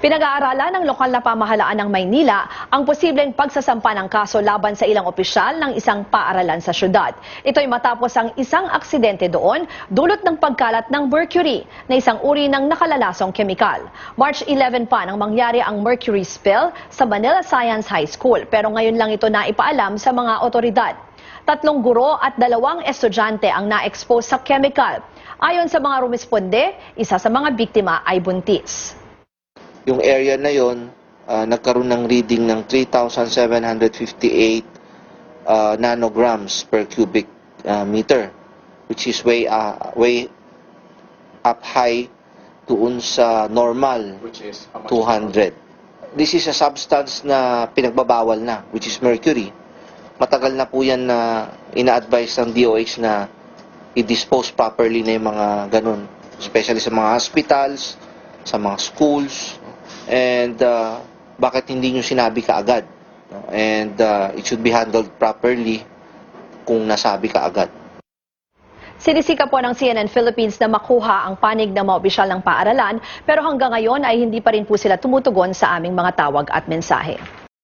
Pinag-aaralan ng lokal na pamahalaan ng Maynila ang posibleng pagsasampa ng kaso laban sa ilang opisyal ng isang paaralan sa syudad. Ito'y matapos ang isang aksidente doon dulot ng pagkalat ng mercury na isang uri ng nakalalasong kemikal. March 11 pa nang mangyari ang mercury spill sa Manila Science High School pero ngayon lang ito na ipaalam sa mga otoridad. Tatlong guro at dalawang estudyante ang na-expose sa chemical. Ayon sa mga rumisponde, isa sa mga biktima ay buntis. Yung area na yon ah, nagkaroon ng reading ng 3,758 ah, nanograms per cubic ah, meter which is way ah, way up high tuon sa normal Which is how much? 200. This is a substance na pinagbabawal na which is mercury. Matagal na po yan na ina-advise ng DOH na i-dispose properly na yung mga ganun. Especially sa mga hospitals, sa mga schools, and uh, bakit hindi nyo sinabi kaagad? And uh, it should be handled properly kung nasabi kaagad. Sinisika po ng CNN Philippines na makuha ang panig ng mga opisyal ng paaralan pero hanggang ngayon ay hindi pa rin po sila tumutugon sa aming mga tawag at mensahe.